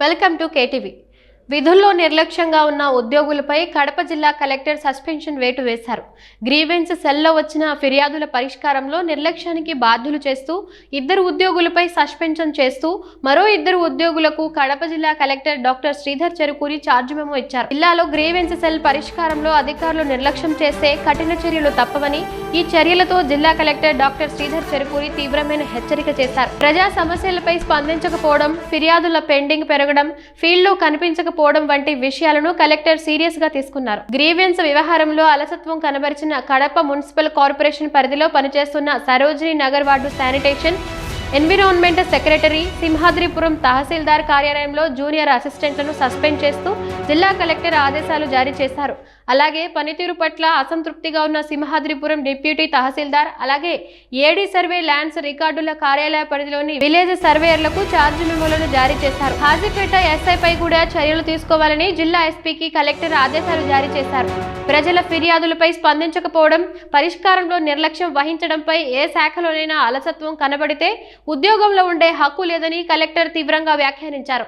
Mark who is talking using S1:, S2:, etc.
S1: Welcome to KTV విధుల్లో నిర్లక్ష్యంగా ఉన్న ఉద్యోగులపై కడప జిల్లా కలెక్టర్ సస్పెన్షన్ వేటు వేశారు. గ్రీవెన్స్ సెల్లో వచ్చిన ఫిర్యాదుల పరిష్కారంలో నిర్లక్ష్యానికి బాధ్యులు చేస్తూ ఇద్దరు ఉద్యోగులపై సస్పెన్షన్ చేస్తూ మరో ఇద్దరు ఉద్యోగులకు కడప జిల్లా collector doctor Sridhar Cherukuri charge memo ఇచ్చారు. జిల్లాలో గ్రీవెన్స్ సెల్ పరిష్కారంలో అధికారులు నిర్లక్ష్యం చేస్తే కఠిన చర్యలు తప్పవని ఈ చర్యలతో జిల్లా కలెక్టర్ డాక్టర్ శ్రీధర్ చెరుకూరి తీవ్రమైన హెచ్చరిక చేశారు. ప్రజా సమస్యలపై స్పందించకపోవడం ఫిర్యాదుల పెండింగ్ పెరగడం ఫీల్డ్లో కనిపించక పోవడం వంటి విషయాలను కలెక్టర్ సీరియస్గా తీసుకున్నారు. గ్రీవెన్స్ వ్యవహారంలో అలసత్వం కనబరిచిన కడప మున్సిపల్ కార్పొరేషన్ పరిధిలో పనిచేస్తున్న Sarojini Nagar ward sanitation environment secretary Simhadripuram tahsildar కార్యాలయంలో జూనియర్ అసిస్టెంట్లను సస్పెండ్ చేస్తూ జిల్లా కలెక్టర్ ఆదేశాలు జారీ చేశారు. అలాగే పనితీరు పట్ల అసంతృప్తిగా ఉన్న సింహాద్రిపురం డిప్యూటీ తహసీల్దార్ అలాగే ఏడీ సర్వే ల్యాండ్స్ రికార్డుల కార్యాలయ పరిధిలోని విలేజ్ సర్వేయర్లకు ఛార్జ్ మెమోలను జారీ చేశారు. హాజీపేట ఎస్ఐపై కూడా చర్యలు తీసుకోవాలని జిల్లా ఎస్పీకి కలెక్టర్ ఆదేశాలు జారీ చేశారు. ప్రజల ఫిర్యాదులపై స్పందించకపోవడం పరిష్కారంలో నిర్లక్ష్యం వహించడంపై ఏ శాఖలోనైనా అలసత్వం కనబడితే ఉద్యోగంలో ఉండే హక్కు లేదని కలెక్టర్ తీవ్రంగా వ్యాఖ్యానించారు.